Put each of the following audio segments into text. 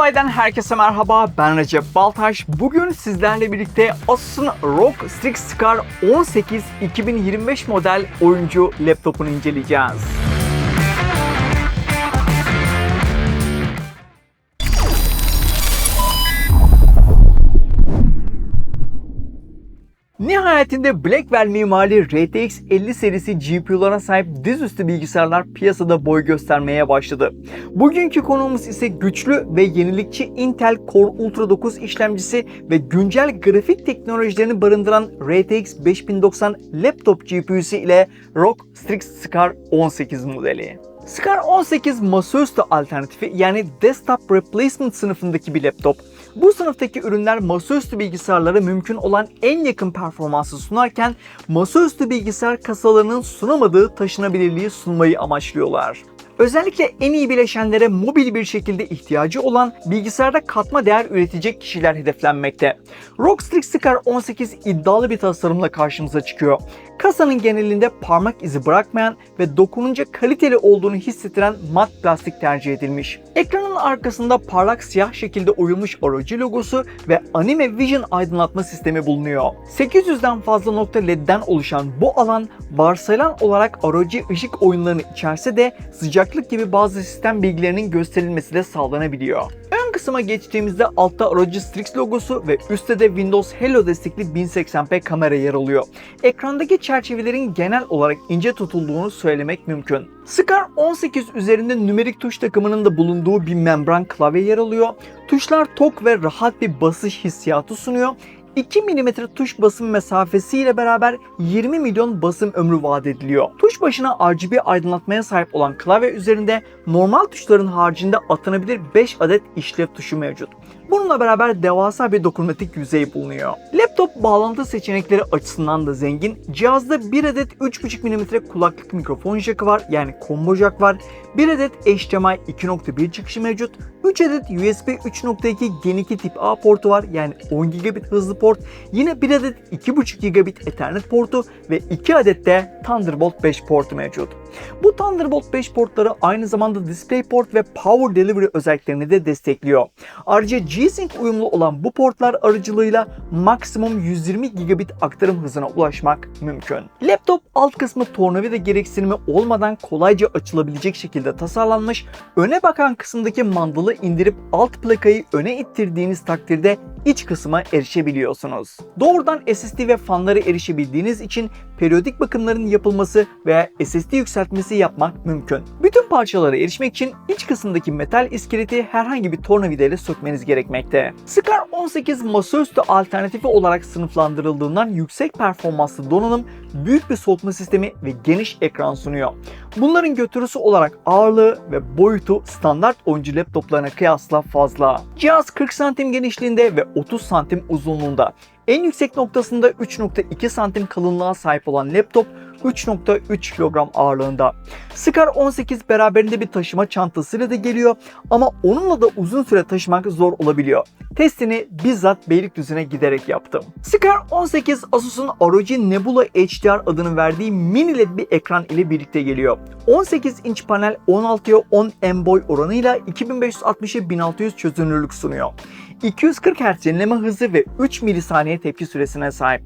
Kolay'dan herkese merhaba. Ben Recep Baltaş. Bugün sizlerle birlikte Asus'un ROG Strix Scar 18 2025 model oyuncu laptopunu inceleyeceğiz. Nihayetinde Blackwell mimari RTX 50 serisi GPU'lara sahip dizüstü bilgisayarlar piyasada boy göstermeye başladı. Bugünkü konuğumuz ise güçlü ve yenilikçi Intel Core Ultra 9 işlemcisi ve güncel grafik teknolojilerini barındıran RTX 5090 laptop GPU'su ile ROG Strix Scar 18 modeli. Scar 18 masaüstü alternatifi yani desktop replacement sınıfındaki bir laptop. Bu sınıftaki ürünler masaüstü bilgisayarlara mümkün olan en yakın performansı sunarken masaüstü bilgisayar kasalarının sunamadığı taşınabilirliği sunmayı amaçlıyorlar. Özellikle en iyi bileşenlere mobil bir şekilde ihtiyacı olan bilgisayarda katma değer üretecek kişiler hedeflenmekte. ROG Strix Scar 18 iddialı bir tasarımla karşımıza çıkıyor. Kasanın genelinde parmak izi bırakmayan ve dokununca kaliteli olduğunu hissettiren mat plastik tercih edilmiş. Ekranın arkasında parlak siyah şekilde oyulmuş ROG logosu ve Anime Vision aydınlatma sistemi bulunuyor. 800'den fazla nokta LED'den oluşan bu alan varsayılan olarak ROG ışık oyunlarını içerse de sıcaklık gibi bazı sistem bilgilerinin gösterilmesi de sağlanabiliyor. Ön kısma geçtiğimizde altta Strix logosu ve üstte de Windows Hello destekli 1080p kamera yer alıyor. Ekrandaki çerçevelerin genel olarak ince tutulduğunu söylemek mümkün. Scar 18 üzerinde nümerik tuş takımının da bulunduğu bir membran klavye yer alıyor. Tuşlar tok ve rahat bir basış hissiyatı sunuyor. 2 mm tuş basım mesafesiyle beraber 20 milyon basım ömrü vaat ediliyor. Tuş başına RGB aydınlatmaya sahip olan klavye üzerinde normal tuşların haricinde atanabilir 5 adet işlev tuşu mevcut. Bununla beraber devasa bir dokunmatik yüzey bulunuyor. Laptop bağlantı seçenekleri açısından da zengin. Cihazda 1 adet 3.5 mm kulaklık mikrofon jackı var yani combo jack var. 1 adet HDMI 2.1 çıkışı mevcut. 3 adet USB 3.2 Gen 2 tip A portu var yani 10 GB hızlı port. Yine 1 adet 2.5 GB Ethernet portu ve 2 adet de Thunderbolt 5 portu mevcut. Bu Thunderbolt 5 portları aynı zamanda DisplayPort ve Power Delivery özelliklerini de destekliyor. Ayrıca G-Sync uyumlu olan bu portlar aracılığıyla maksimum 120 gigabit aktarım hızına ulaşmak mümkün. Laptop alt kısmı tornavida gereksinimi olmadan kolayca açılabilecek şekilde tasarlanmış, öne bakan kısımdaki mandalı indirip alt plakayı öne ittirdiğiniz takdirde iç kısma erişebiliyorsunuz. Doğrudan SSD ve fanlara erişebildiğiniz için periyodik bakımların yapılması veya SSD yükseltmesi yapmak mümkün. Bütün parçalara erişmek için iç kısımdaki metal iskeleti herhangi bir tornavida ile sökmeniz gerekmekte. Scar 18 masaüstü alternatifi olarak sınıflandırıldığından yüksek performanslı donanım, büyük bir soğutma sistemi ve geniş ekran sunuyor. Bunların götürüsü olarak ağırlığı ve boyutu standart oyuncu laptoplarına kıyasla fazla. Cihaz 40 santim genişliğinde ve 30 santim uzunluğunda. En yüksek noktasında 3.2 santim kalınlığa sahip olan laptop 3.3 kilogram ağırlığında. Scar 18 beraberinde bir taşıma çantasıyla da geliyor ama onunla da uzun süre taşımak zor olabiliyor. Testini bizzat Beylikdüzü'ne giderek yaptım. Scar 18 Asus'un ROG Nebula HDR adını verdiği mini LED bir ekran ile birlikte geliyor. 18 inç panel 16'ya 10 en boy oranıyla 2560'a 1600 çözünürlük sunuyor. 240 Hz yenileme hızı ve 3 milisaniye tepki süresine sahip.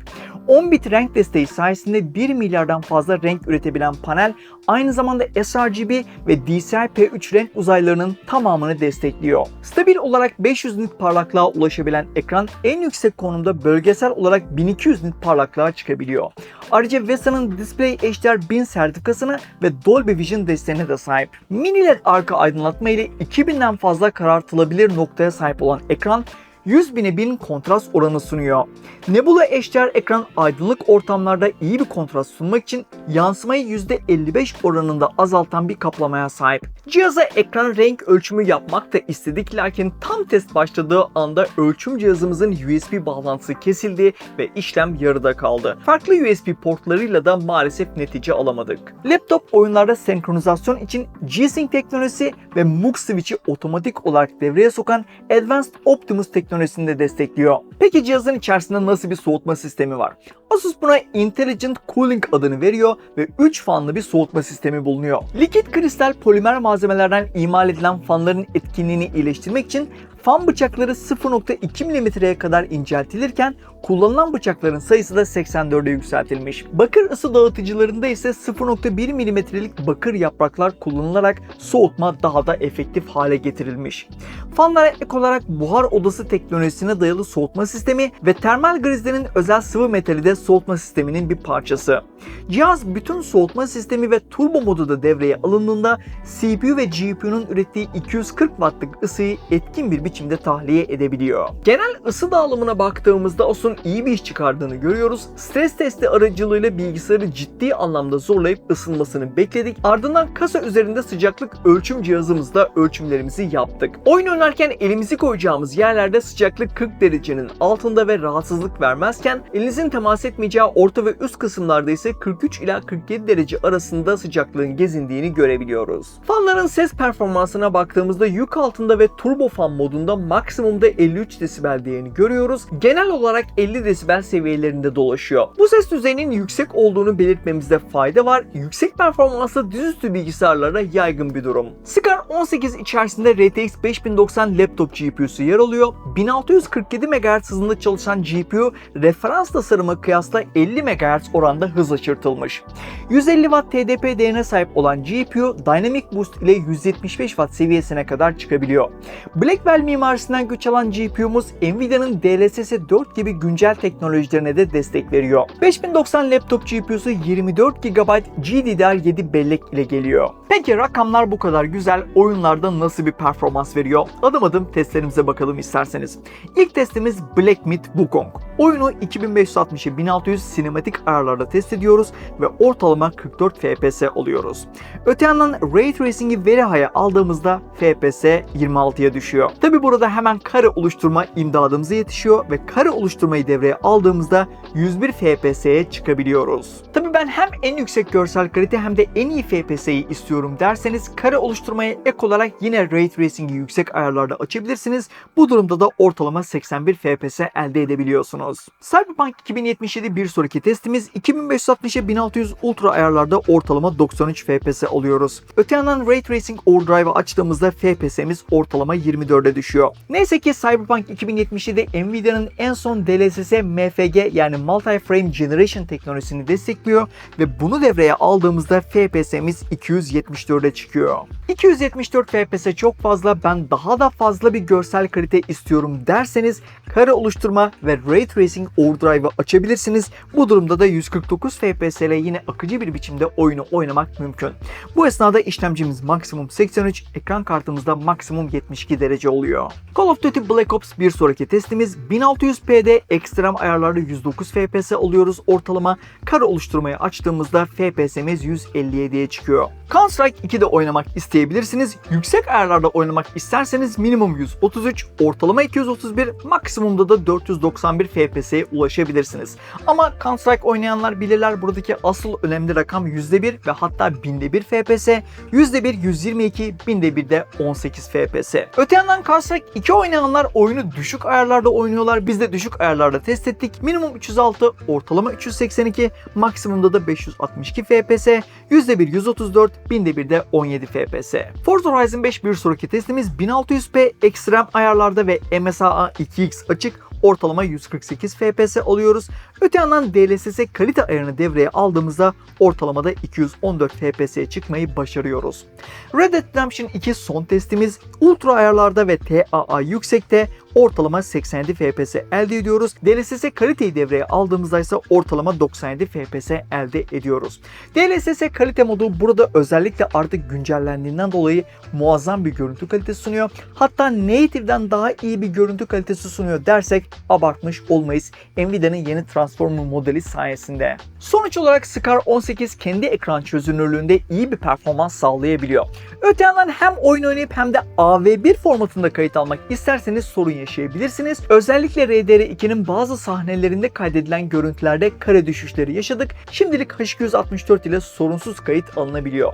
10 bit renk desteği sayesinde 1 milyardan fazla renk üretebilen panel aynı zamanda sRGB ve DCI-P3 renk uzaylarının tamamını destekliyor. Stabil olarak 500 nit parlaklığa ulaşabilen ekran en yüksek konumda bölgesel olarak 1200 nit parlaklığa çıkabiliyor. Ayrıca VESA'nın Display HDR 1000 sertifikasını ve Dolby Vision desteğine de sahip. Mini LED arka aydınlatma ile 2000'den fazla karartılabilir noktaya sahip olan ekran 100 bine 1000 kontrast oranı sunuyor. Nebula HDR ekran aydınlık ortamlarda iyi bir kontrast sunmak için yansımayı %55 oranında azaltan bir kaplamaya sahip. Cihaza ekran renk ölçümü yapmak da istedik lakin tam test başladığı anda ölçüm cihazımızın USB bağlantısı kesildi ve işlem yarıda kaldı. Farklı USB portlarıyla da maalesef netice alamadık. Laptop oyunlarda senkronizasyon için G-Sync teknolojisi ve MUX switch'i otomatik olarak devreye sokan Advanced Optimus teknolojisini de destekliyor. Peki cihazın içerisinde nasıl bir soğutma sistemi var? Asus buna Intelligent Cooling adını veriyor ve 3 fanlı bir soğutma sistemi bulunuyor. Likit kristal polimer malzemelerden imal edilen fanların etkinliğini iyileştirmek için fan bıçakları 0.2 mm'ye kadar inceltilirken kullanılan bıçakların sayısı da 84'e yükseltilmiş. Bakır ısı dağıtıcılarında ise 0.1 mm'lik bakır yapraklar kullanılarak soğutma daha da efektif hale getirilmiş. Fanlara ek olarak buhar odası teknolojisine dayalı soğutma sistemi ve termal grizlerin özel sıvı metali de soğutma sisteminin bir parçası. Cihaz bütün soğutma sistemi ve turbo modu da devreye alındığında CPU ve GPU'nun ürettiği 240 wattlık ısıyı etkin bir biçimde tahliye edebiliyor. Genel ısı dağılımına baktığımızda Asus'un iyi bir iş çıkardığını görüyoruz. Stres testi aracılığıyla bilgisayarı ciddi anlamda zorlayıp ısınmasını bekledik. Ardından kasa üzerinde sıcaklık ölçüm cihazımızla ölçümlerimizi yaptık. Oyun oynarken elimizi koyacağımız yerlerde sıcaklık 40 derecenin altında ve rahatsızlık vermezken elinizin temas etmeyeceği orta ve üst kısımlarda ise 43 ila 47 derece arasında sıcaklığın gezindiğini görebiliyoruz. Fanların ses performansına baktığımızda yük altında ve turbo fan modunda maksimumda 53 desibel değerini görüyoruz. Genel olarak 50 desibel seviyelerinde dolaşıyor. Bu ses düzeyinin yüksek olduğunu belirtmemizde fayda var. Yüksek performanslı dizüstü bilgisayarlara yaygın bir durum. Scar 18 içerisinde RTX 5090 laptop GPU'su yer alıyor. 1647 MHz hızında çalışan GPU referans tasarıma kıyasla 50 MHz oranda hız açırtılmış. 150 Watt TDP değerine sahip olan GPU Dynamic Boost ile 175 Watt seviyesine kadar çıkabiliyor. Blackwell mimarisinden güç alan GPU'muz Nvidia'nın DLSS 4 gibi güncel teknolojilerine de destek veriyor. 5090 laptop GPU'su 24 GB GDDR7 bellek ile geliyor. Peki rakamlar bu kadar güzel oyunlarda nasıl bir performans veriyor? Adım adım testlerimize bakalım isterseniz. İlk testimiz Black Myth Wukong. Oyunu 2560'e 1600 sinematik ayarlarda test ediyoruz ve ortalama 44 FPS alıyoruz. Öte yandan Ray Tracing'i veri haya aldığımızda FPS 26'ya düşüyor. Tabi burada hemen kare oluşturma imdadımıza yetişiyor ve kare oluşturmayı devreye aldığımızda 101 FPS'ye çıkabiliyoruz. Tabi ben hem en yüksek görsel kalite hem de en iyi FPS'yi istiyorum derseniz kare oluşturmaya ek olarak yine Ray Tracing'i yüksek ayarlarda açabilirsiniz. Bu durumda da ortalama 81 FPS elde edebiliyorsunuz. Cyberpunk 2077 bir sonraki testimiz 2560'e 1600 Ultra ayarlarda ortalama 93 FPS alıyoruz. Öte yandan Ray Tracing Overdrive'ı açtığımızda FPS'miz ortalama 24'e düşüyor. Neyse ki Cyberpunk 2077 Nvidia'nın en son DLSS MFG yani Multi Frame Generation teknolojisini destekliyor ve bunu devreye aldığımızda FPS'miz 274'e çıkıyor. 274 FPS çok fazla ben daha da fazla bir görsel kalite istiyorum derseniz kare oluşturma ve Ray Tracing Overdrive'ı açabilirsiniz. Bu durumda da 149 FPS ile yine akıcı bir biçimde oyunu oynamak mümkün. Bu esnada işlemcimiz maksimum 83, ekran kartımızda maksimum 72 derece oluyor. Call of Duty Black Ops bir sonraki testimiz 1600p'de ekstrem ayarlarda 109 FPS alıyoruz ortalama. Kare oluşturmayı açtığımızda FPS'miz 157'ye çıkıyor. Counter-Strike 2'de oynamak isteyebilirsiniz. Yüksek ayarlarda oynamak isterseniz minimum 133, ortalama 231, maksimumda da 491 FPS'ye ulaşabilirsiniz. Ama Counter-Strike oynayanlar bilirler buradaki asıl önemli rakam %1 ve hatta binde 1 FPS, %1 122, binde 1 de 18 FPS. Öte yandan Counter-Strike 2 oynayanlar oyunu düşük ayarlarda oynuyorlar. Biz de düşük ayarlarda test ettik. Minimum 306, ortalama 382, maksimumda da 562 FPS, %1 134, binde 1 de 17 FPS. Forza Horizon 5 bir sonraki testimiz 1600p ekstrem ayarlarda ve MSAA 2X açık ortalama 148 FPS alıyoruz. Öte yandan DLSS kalite ayarını devreye aldığımızda ortalamada 214 FPS'ye çıkmayı başarıyoruz. Red Dead Redemption 2 son testimiz ultra ayarlarda ve TAA yüksekte ortalama 87 FPS elde ediyoruz. DLSS kaliteyi devreye aldığımızda ise ortalama 97 FPS elde ediyoruz. DLSS kalite modu burada özellikle artık güncellendiğinden dolayı muazzam bir görüntü kalitesi sunuyor. Hatta native'den daha iyi bir görüntü kalitesi sunuyor dersek abartmış olmayız. Nvidia'nın yeni Transformer modeli sayesinde. Sonuç olarak Scar 18 kendi ekran çözünürlüğünde iyi bir performans sağlayabiliyor. Öte yandan hem oyun oynayıp hem de AV1 formatında kayıt almak isterseniz sorun yaşayabilirsiniz. Özellikle RDR2'nin bazı sahnelerinde kaydedilen görüntülerde kare düşüşleri yaşadık. Şimdilik H264 ile sorunsuz kayıt alınabiliyor.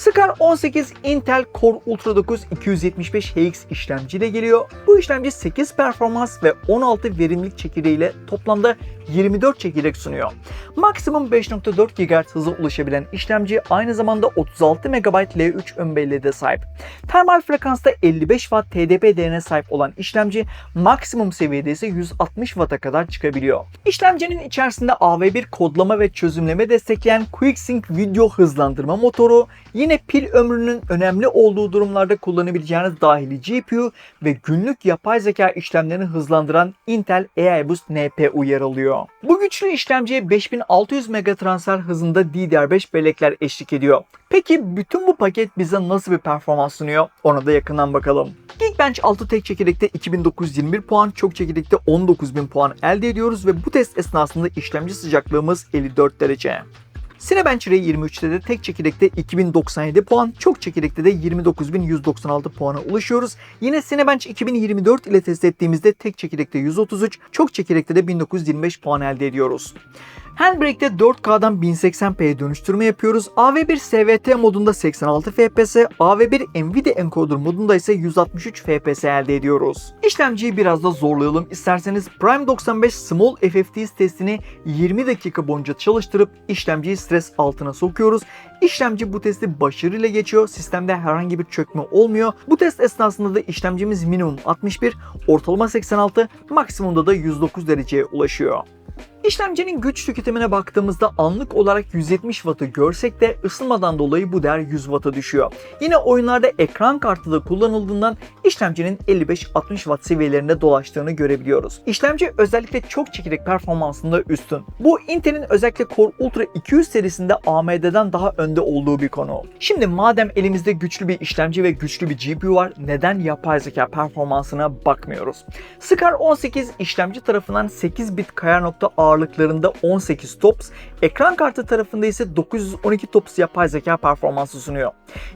Scar 18 Intel Core Ultra 9 275HX işlemciyle geliyor. Bu işlemci 8 performans ve 16 verimlilik çekirdeğiyle toplamda 24 çekirdek sunuyor. Maksimum 5.4 GHz hıza ulaşabilen işlemci aynı zamanda 36 MB L3 ön de sahip. Termal frekansta 55 Watt TDP değerine sahip olan işlemci maksimum seviyede ise 160 Watt'a kadar çıkabiliyor. İşlemcinin içerisinde AV1 kodlama ve çözümleme destekleyen QuickSync video hızlandırma motoru, yine pil ömrünün önemli olduğu durumlarda kullanabileceğiniz dahili GPU ve günlük yapay zeka işlemlerini hızlandıran Intel AI Boost NPU yer alıyor. Bu güçlü işlemciye 5600 megatransfer hızında DDR5 bellekler eşlik ediyor. Peki bütün bu paket bize nasıl bir performans sunuyor? Ona da yakından bakalım. Geekbench 6 tek çekirdekte 2921 puan, çok çekirdekte 19000 puan elde ediyoruz ve bu test esnasında işlemci sıcaklığımız 54 derece. Cinebench R23'te de tek çekirdekte 2097 puan, çok çekirdekte de 29196 puana ulaşıyoruz. Yine Cinebench 2024 ile test ettiğimizde tek çekirdekte 133, çok çekirdekte de 1925 puan elde ediyoruz. Handbrake'de 4K'dan 1080p'ye dönüştürme yapıyoruz. AV1 SVT modunda 86 FPS, AV1 Nvidia encoder modunda ise 163 FPS elde ediyoruz. İşlemciyi biraz da zorlayalım isterseniz Prime 95 Small FFTs testini 20 dakika boyunca çalıştırıp işlemciyi stres altına sokuyoruz. İşlemci bu testi başarıyla geçiyor. Sistemde herhangi bir çökme olmuyor. Bu test esnasında da işlemcimiz minimum 61, ortalama 86, maksimumda da 109 dereceye ulaşıyor. İşlemcinin güç tüketimine baktığımızda anlık olarak 170 Watt'ı görsek de ısınmadan dolayı bu değer 100 Watt'a düşüyor. Yine oyunlarda ekran kartı da kullanıldığından işlemcinin 55-60 Watt seviyelerinde dolaştığını görebiliyoruz. İşlemci özellikle çok çekirdek performansında üstün. Bu Intel'in özellikle Core Ultra 200 serisinde AMD'den daha önde olduğu bir konu. Şimdi madem elimizde güçlü bir işlemci ve güçlü bir GPU var neden yapay zeka performansına bakmıyoruz? Scar 18 işlemci tarafından 8 bit kaya nokta ağırlıklarında 18 TOPS, ekran kartı tarafında ise 912 TOPS yapay zeka performansı sunuyor.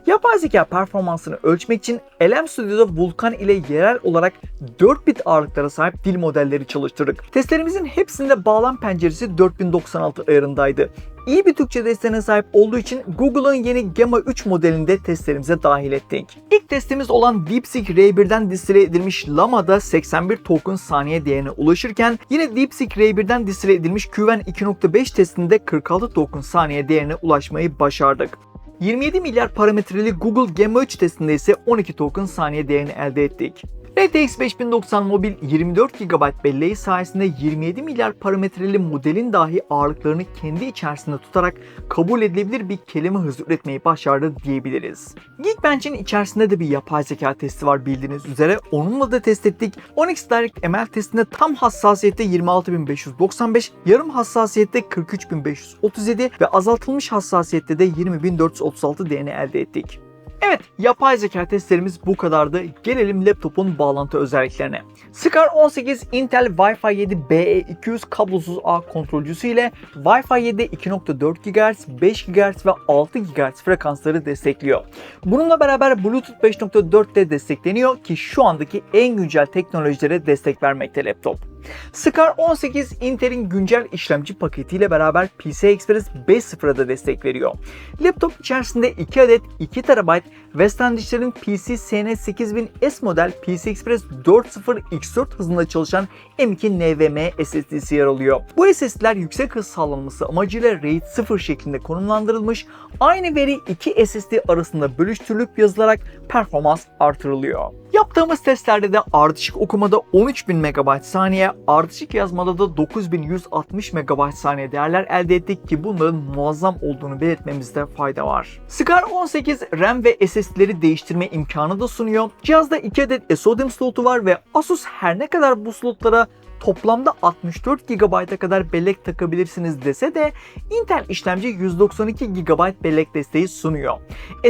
Yapay zeka performansını ölçmek için LM Studio'da Vulkan ile yerel olarak 4 bit ağırlıklara sahip dil modelleri çalıştırdık. Testlerimizin hepsinde bağlam penceresi 4096 ayarındaydı iyi bir Türkçe desteğine sahip olduğu için Google'ın yeni Gamma 3 modelini de testlerimize dahil ettik. İlk testimiz olan DeepSeek R1'den distile edilmiş Lama'da 81 token saniye değerine ulaşırken yine DeepSeek R1'den distile edilmiş Qwen 2.5 testinde 46 token saniye değerine ulaşmayı başardık. 27 milyar parametreli Google Gamma 3 testinde ise 12 token saniye değerini elde ettik. RTX 5090 mobil 24 GB belleği sayesinde 27 milyar parametreli modelin dahi ağırlıklarını kendi içerisinde tutarak kabul edilebilir bir kelime hızı üretmeyi başardı diyebiliriz. Geekbench'in içerisinde de bir yapay zeka testi var bildiğiniz üzere. Onunla da test ettik. Onyx Direct ML testinde tam hassasiyette 26595, yarım hassasiyette 43537 ve azaltılmış hassasiyette de 20436 değerini elde ettik. Evet, yapay zeka testlerimiz bu kadardı. Gelelim laptopun bağlantı özelliklerine. Scar 18 Intel Wi-Fi 7 BE200 kablosuz ağ kontrolcüsü ile Wi-Fi 7 2.4 GHz, 5 GHz ve 6 GHz frekansları destekliyor. Bununla beraber Bluetooth 5.4 de destekleniyor ki şu andaki en güncel teknolojilere destek vermekte laptop. Scar 18 Intel'in güncel işlemci paketiyle beraber PCI Express 5.0'a da destek veriyor. Laptop içerisinde 2 adet 2 TB Western Digital'in PC SN8000S model PCI Express 4.0 X4 hızında çalışan M2 NVMe SSD'si yer alıyor. Bu SSD'ler yüksek hız sağlanması amacıyla RAID 0 şeklinde konumlandırılmış, aynı veri iki SSD arasında bölüştürülüp yazılarak performans artırılıyor. Yaptığımız testlerde de ardışık okumada 13000 MB saniye, ardışık yazmada da 9160 MB saniye değerler elde ettik ki bunların muazzam olduğunu belirtmemizde fayda var. Scar 18 RAM ve SSD'leri değiştirme imkanı da sunuyor. Cihazda 2 adet SODIMM slotu var ve Asus her ne kadar bu slotlara toplamda 64 GB'a kadar bellek takabilirsiniz dese de Intel işlemci 192 GB bellek desteği sunuyor.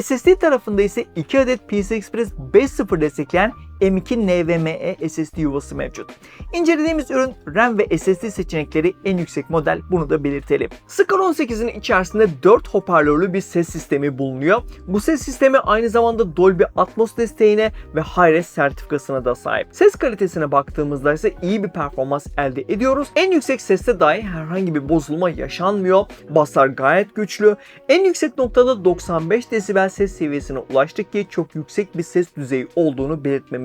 SSD tarafında ise 2 adet PCI Express 5.0 destekleyen M2 NVMe SSD yuvası mevcut. İncelediğimiz ürün RAM ve SSD seçenekleri en yüksek model bunu da belirtelim. Scar 18'in içerisinde 4 hoparlörlü bir ses sistemi bulunuyor. Bu ses sistemi aynı zamanda Dolby Atmos desteğine ve Hi-Res sertifikasına da sahip. Ses kalitesine baktığımızda ise iyi bir performans elde ediyoruz. En yüksek seste dahi herhangi bir bozulma yaşanmıyor. Baslar gayet güçlü. En yüksek noktada 95 desibel ses seviyesine ulaştık ki çok yüksek bir ses düzeyi olduğunu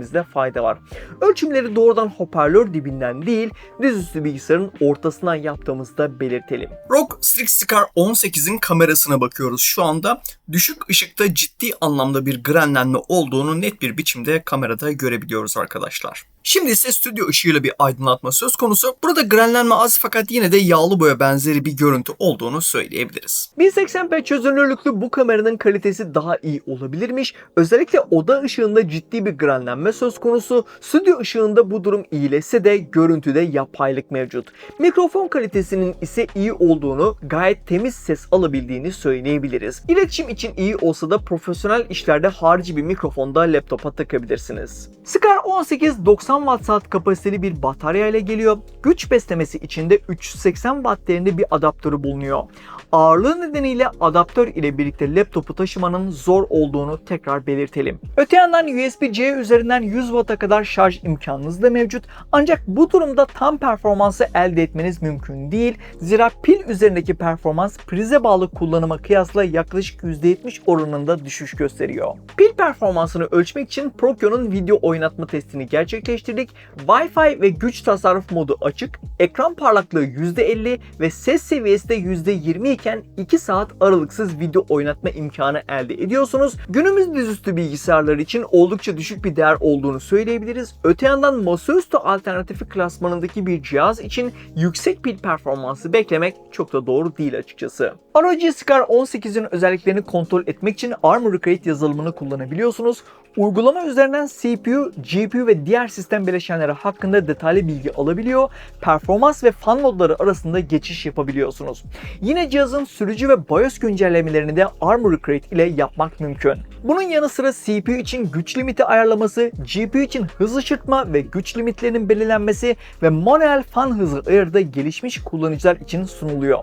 belirtmemizde fayda var. Ölçümleri doğrudan hoparlör dibinden değil, dizüstü bilgisayarın ortasından yaptığımızda belirtelim. ROG Strix Scar 18'in kamerasına bakıyoruz şu anda. Düşük ışıkta ciddi anlamda bir grenlenme olduğunu net bir biçimde kamerada görebiliyoruz arkadaşlar. Şimdi ise stüdyo ışığıyla bir aydınlatma söz konusu. Burada grenlenme az fakat yine de yağlı boya benzeri bir görüntü olduğunu söyleyebiliriz. 1080p çözünürlüklü bu kameranın kalitesi daha iyi olabilirmiş. Özellikle oda ışığında ciddi bir grenlenme söz konusu. Stüdyo ışığında bu durum iyileşse de görüntüde yapaylık mevcut. Mikrofon kalitesinin ise iyi olduğunu, gayet temiz ses alabildiğini söyleyebiliriz. İletişim için iyi olsa da profesyonel işlerde harici bir mikrofonda laptopa takabilirsiniz. Scar 18 90 watt saat kapasiteli bir batarya ile geliyor. Güç beslemesi için de 380 watt değerinde bir adaptörü bulunuyor. Ağırlığı nedeniyle adaptör ile birlikte laptopu taşımanın zor olduğunu tekrar belirtelim. Öte yandan USB-C üzerinden 100 Watt'a kadar şarj imkanınız da mevcut. Ancak bu durumda tam performansı elde etmeniz mümkün değil. Zira pil üzerindeki performans prize bağlı kullanıma kıyasla yaklaşık %70 oranında düşüş gösteriyor. Pil performansını ölçmek için Prokyo'nun video oynatma testini gerçekleştirdik. Wi-Fi ve güç tasarruf modu açık, ekran parlaklığı %50 ve ses seviyesi de %20 iken 2 saat aralıksız video oynatma imkanı elde ediyorsunuz. Günümüz dizüstü bilgisayarlar için oldukça düşük bir değer olduğunu söyleyebiliriz. Öte yandan masaüstü alternatifi klasmanındaki bir cihaz için yüksek pil performansı beklemek çok da doğru değil açıkçası. ROG Scar 18'in özelliklerini kontrol etmek için Armor Crate yazılımını kullanabiliyorsunuz. Uygulama üzerinden CPU, GPU ve diğer sistem bileşenleri hakkında detaylı bilgi alabiliyor. Performans ve fan modları arasında geçiş yapabiliyorsunuz. Yine cihazın sürücü ve BIOS güncellemelerini de Armor Crate ile yapmak mümkün. Bunun yanı sıra CPU için güç limiti ayarlaması, GPU için hız ışırtma ve güç limitlerinin belirlenmesi ve manuel fan hızı ayarı da gelişmiş kullanıcılar için sunuluyor.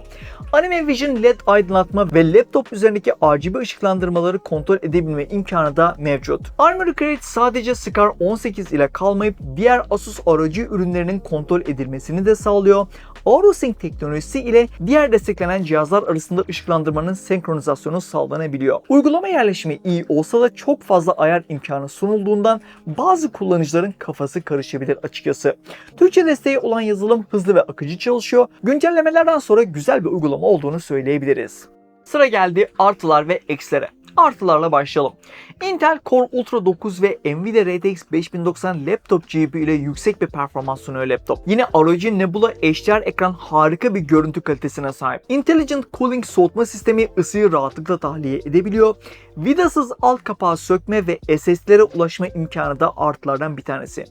Anime Vision LED aydınlatma ve laptop üzerindeki RGB ışıklandırmaları kontrol edebilme imkanı da mevcut. Armor Crate sadece Scar 18 ile kalmayıp diğer Asus ROG ürünlerinin kontrol edilmesini de sağlıyor. AuroSync teknolojisi ile diğer desteklenen cihazlar arasında ışıklandırmanın senkronizasyonu sağlanabiliyor. Uygulama yerleşimi iyi olsa da çok fazla ayar imkanı sunulduğundan bazı kullanıcıların kafası karışabilir açıkçası. Türkçe desteği olan yazılım hızlı ve akıcı çalışıyor. Güncellemelerden sonra güzel bir uygulama olduğunu söyleyebiliriz. Sıra geldi artılar ve eksilere. Artılarla başlayalım. Intel Core Ultra 9 ve Nvidia RTX 5090 laptop GPU ile yüksek bir performans sunuyor laptop. Yine ROG Nebula HDR ekran harika bir görüntü kalitesine sahip. Intelligent Cooling soğutma sistemi ısıyı rahatlıkla tahliye edebiliyor. Vidasız alt kapağı sökme ve SSD'lere ulaşma imkanı da artılardan bir tanesi.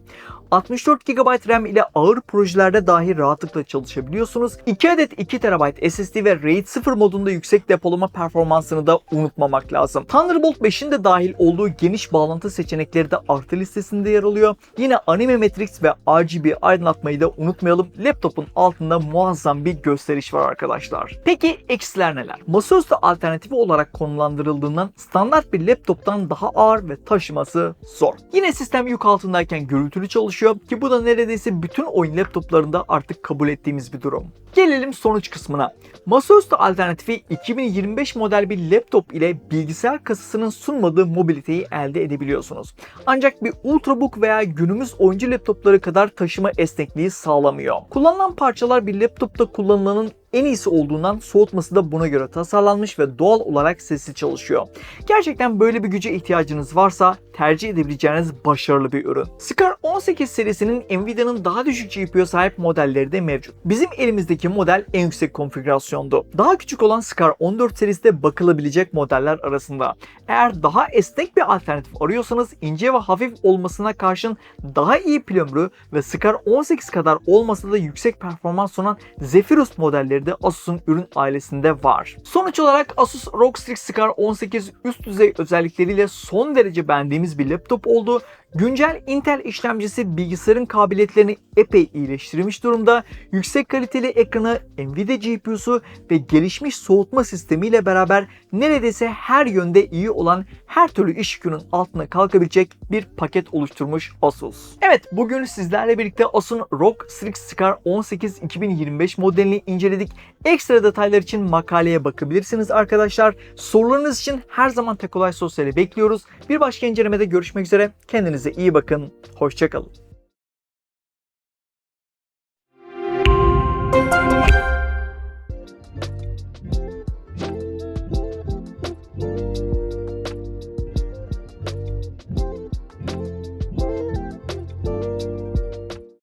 64 GB RAM ile ağır projelerde dahi rahatlıkla çalışabiliyorsunuz. 2 adet 2 TB SSD ve RAID 0 modunda yüksek depolama performansını da unutmamak lazım. Thunderbolt 5'in de dahil olduğu geniş bağlantı seçenekleri de artı listesinde yer alıyor. Yine Anime Matrix ve RGB aydınlatmayı da unutmayalım. Laptopun altında muazzam bir gösteriş var arkadaşlar. Peki eksiler neler? Masaüstü alternatifi olarak konumlandırıldığından standart bir laptoptan daha ağır ve taşıması zor. Yine sistem yük altındayken gürültülü çalışıyor ki bu da neredeyse bütün oyun laptoplarında artık kabul ettiğimiz bir durum. Gelelim sonuç kısmına. Masaüstü alternatifi 2025 model bir laptop ile bilgisayar kasasının sunmadığı mobiliteyi elde edebiliyorsunuz. Ancak bir Ultrabook veya günümüz oyuncu laptopları kadar taşıma esnekliği sağlamıyor. Kullanılan parçalar bir laptopta kullanılanın en iyisi olduğundan soğutması da buna göre tasarlanmış ve doğal olarak sesli çalışıyor. Gerçekten böyle bir güce ihtiyacınız varsa tercih edebileceğiniz başarılı bir ürün. Scar 18 serisinin Nvidia'nın daha düşük GPU'ya sahip modelleri de mevcut. Bizim elimizdeki model en yüksek konfigürasyondu. Daha küçük olan Scar 14 serisi de bakılabilecek modeller arasında. Eğer daha esnek bir alternatif arıyorsanız ince ve hafif olmasına karşın daha iyi pil ömrü ve Scar 18 kadar olmasa da yüksek performans sunan Zephyrus modelleri de Asus'un ürün ailesinde var. Sonuç olarak Asus ROG Strix Scar 18 üst düzey özellikleriyle son derece beğendiğimiz bir laptop oldu. Güncel Intel işlemcisi bilgisayarın kabiliyetlerini epey iyileştirmiş durumda. Yüksek kaliteli ekranı, Nvidia GPU'su ve gelişmiş soğutma sistemiyle beraber neredeyse her yönde iyi olan her türlü iş yükünün altına kalkabilecek bir paket oluşturmuş Asus. Evet bugün sizlerle birlikte Asus'un ROG Strix Scar 18 2025 modelini inceledik. Ekstra detaylar için makaleye bakabilirsiniz arkadaşlar. Sorularınız için her zaman Tekolay Sosyal'i bekliyoruz. Bir başka incelemede görüşmek üzere. Kendinize iyi bakın. Hoşçakalın.